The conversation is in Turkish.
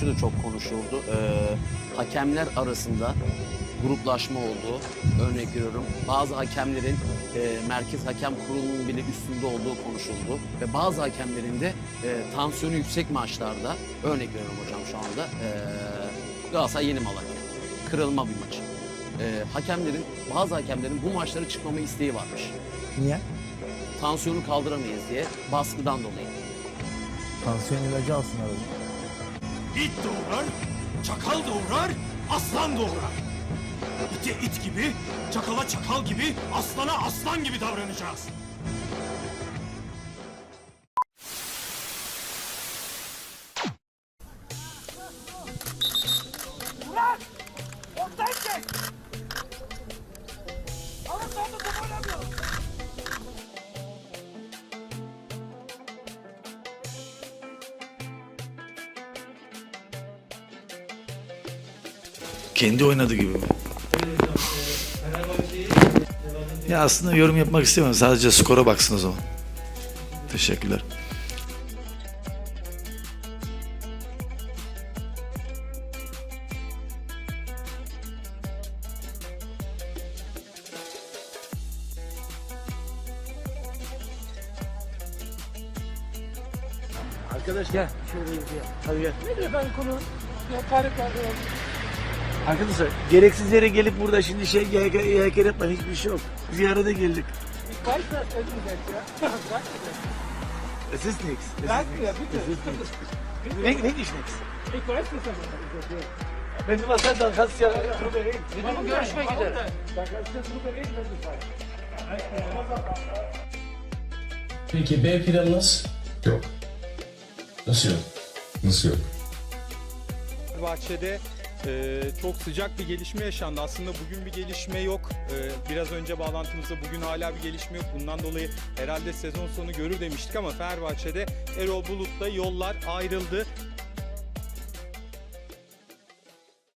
şu da çok konuşuldu. Ee, hakemler arasında gruplaşma oldu. Örnek veriyorum. Bazı hakemlerin e, Merkez Hakem Kurulu'nun bile üstünde olduğu konuşuldu. Ve bazı hakemlerin de e, tansiyonu yüksek maçlarda, örnek veriyorum hocam şu anda, e, Galatasaray Yeni Malatya. Kırılma bir maç. E, hakemlerin, bazı hakemlerin bu maçlara çıkmama isteği varmış. Niye? Tansiyonu kaldıramayız diye baskıdan dolayı. Tansiyon ilacı alsın arada. İt doğurar, çakal doğurar, aslan doğurar. İte it gibi, çakala çakal gibi, aslana aslan gibi davranacağız. Kendi oynadığı gibi mi? Ya aslında yorum yapmak istemiyorum. Sadece skora baksın o zaman. Teşekkürler. Arkadaşlar gereksiz yere gelip burada şimdi şey YHK yapmayın hiçbir şey yok. Ziyarete geldik. Es ist nichts. Es ist nichts. Es ist nichts. Ne, ne ist nichts? Wenn du was hast, dann kannst du ja drüber reden. Tamam, görüşmek üzere. Dann kannst du ja drüber reden, wenn du sagst. Peki B planınız? Yok. Nasıl yok? Nasıl yok? Fenerbahçe'de e, çok sıcak bir gelişme yaşandı. Aslında bugün bir gelişme yok. E, biraz önce bağlantımızda bugün hala bir gelişme yok. Bundan dolayı herhalde sezon sonu görür demiştik ama Fenerbahçe'de Erol Bulut'la yollar ayrıldı.